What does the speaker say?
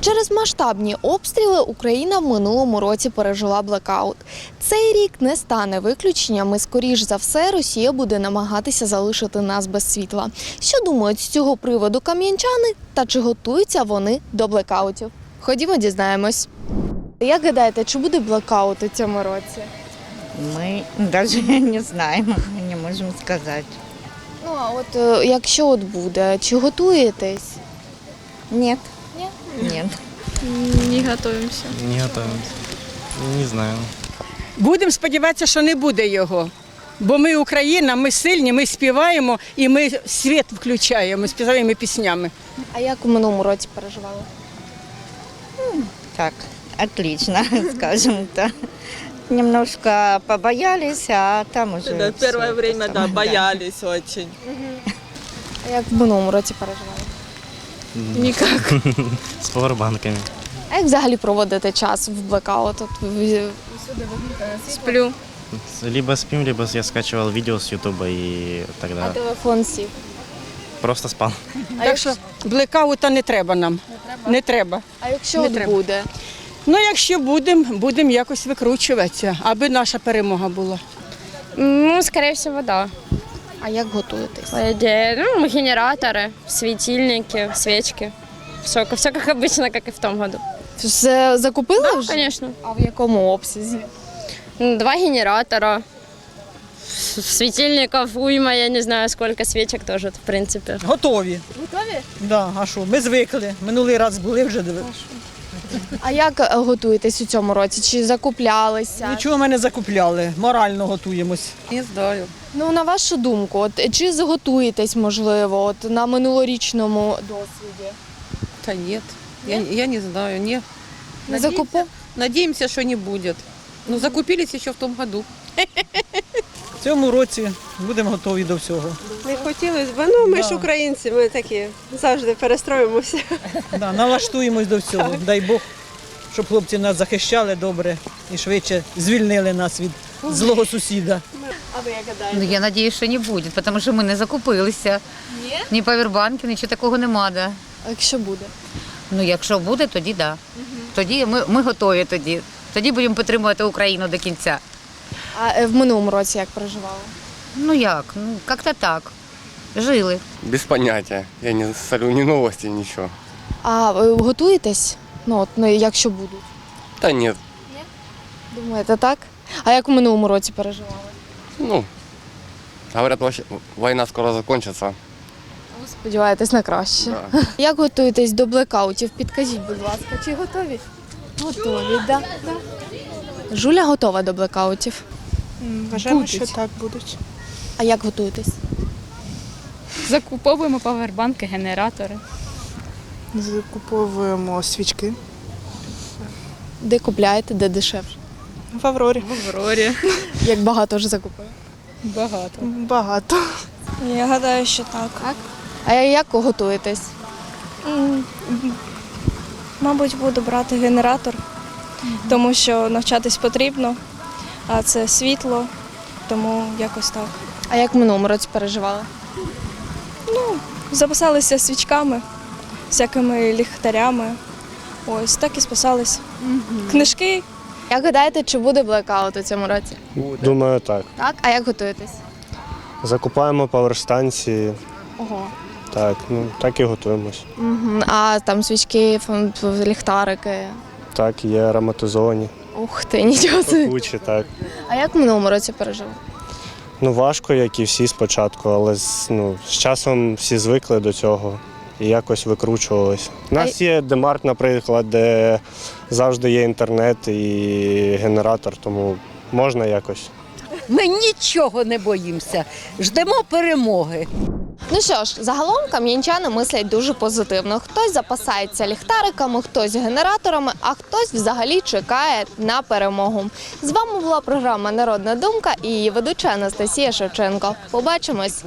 Через масштабні обстріли Україна в минулому році пережила блекаут. Цей рік не стане виключенням, і скоріш за все Росія буде намагатися залишити нас без світла. Що думають з цього приводу кам'янчани та чи готуються вони до блекаутів? Ходімо, дізнаємось. Як гадаєте, чи буде блекаут у цьому році? Мы даже не знаем, мы не можем сказать. Ну а от е, якщо от буде, чи готуєтесь? Нет. Нет? Не готовимся. Не готовимся. Не знаю. Будемо сподіватися, що не буде його. Бо ми Україна, ми сильні, ми співаємо і ми світ включаємо співаємо піснями. А як у минулому році переживали? Так, отлично, скажем так. Немножко побоялись, а там уже... Да, первое время, да, боялись очень. А як в минулому році переживали? Никак. С пауэрбанками. А як взагалі проводите час в блекаут? Сплю. Либо спим, либо я скачивал видео с Ютуба и А тогда телефон сів. просто спал. Так що блекаута не треба нам. Не треба. А якщо Не от треба. буде? Ну, якщо будемо, будемо якось викручуватися, аби наша перемога була. Ну, скорее всего, да. А як готуєтесь? Ну, генераторы, светильники, свечки. Все, все как обычно, как и в том году. Все закупили вже? Конечно. А в якому обсязі? Ну, Два генератора, с- светильников уйма, я не знаю, сколько свечек тоже, в принципе. Готові. Готові? Да, а що? Ми звикли. Минулий раз були вже диви. А як е, готуєтесь у цьому році? Чи закуплялися? Нічого ми не закупляли. Морально готуємось. Не знаю. Ну на вашу думку, от чи зготуєтесь, можливо, от на минулорічному досвіді? Да нет, Я, я не знаю, не. Не закупу? Надеемся, что не будет. Но закупились еще в том году. В цьому році будемо готові до всього. Не хотілося б. Ну, ми ж українці, ми такі завжди перестроїмося. Да, налаштуємось до всього. Дай Бог, щоб хлопці нас захищали добре і швидше звільнили нас від злого сусіда. А ви як гадаєте? Ну, я надіюсь, що не буде, тому що ми не закупилися. Ні? Ні павербанків, нічого такого нема. Да. А якщо буде? Ну, якщо буде, тоді да. Тоді ми, ми готові тоді. Тоді будемо підтримувати Україну до кінця. А е, в минулому році як переживали? Ну як? Ну, як-то так. Жили. Без понятия. Я не солю ни новости, ничего. А ви готуєтесь? Ну от ну, якщо будуть? Да нет. Думаєте, так? А як у минулому році переживали? Ну, говорят, вообще война скоро закончится. Ви сподіваєтесь на краще. Да. Як готуєтесь до блекаутів? Підкажіть, будь ласка, чи готові? Готові, так. Да. Жуля готова до блекаутів. Вважаємо, що так будуть. А як готуєтесь? Закуповуємо павербанки, генератори. Закуповуємо свічки Де купляєте, де дешевше? в Аврорі. В Аврорі. Як багато вже закупили? Багато. Багато. Я гадаю, що так. А як готуєтесь? Мабуть, буду брати генератор, тому що навчатись потрібно, а це світло, тому якось так. А як в минулому році переживали? Записалися свічками, всякими ліхтарями. Ось так і спасались. Книжки Як гадаєте, чи буде блекаут у цьому році? Думаю, так. Так. А як готуєтесь? Закупаємо паверстанції. Ого. Так, ну так і готуємось. Угу. А там свічки, фон- ліхтарики. Так, є ароматизовані. Ух ти, нічого собі. Пахучі, так. А як в минулому році пережили? Ну важко, як і всі спочатку, але ну, з часом всі звикли до цього і якось викручувалися. У нас є демарт, наприклад, де завжди є інтернет і генератор, тому можна якось. Ми нічого не боїмося. Ждемо перемоги. Ну що ж, загалом кам'янчани мислять дуже позитивно. Хтось запасається ліхтариками, хтось генераторами, а хтось взагалі чекає на перемогу. З вами була програма Народна думка і її ведуча Анастасія Шевченко. Побачимось.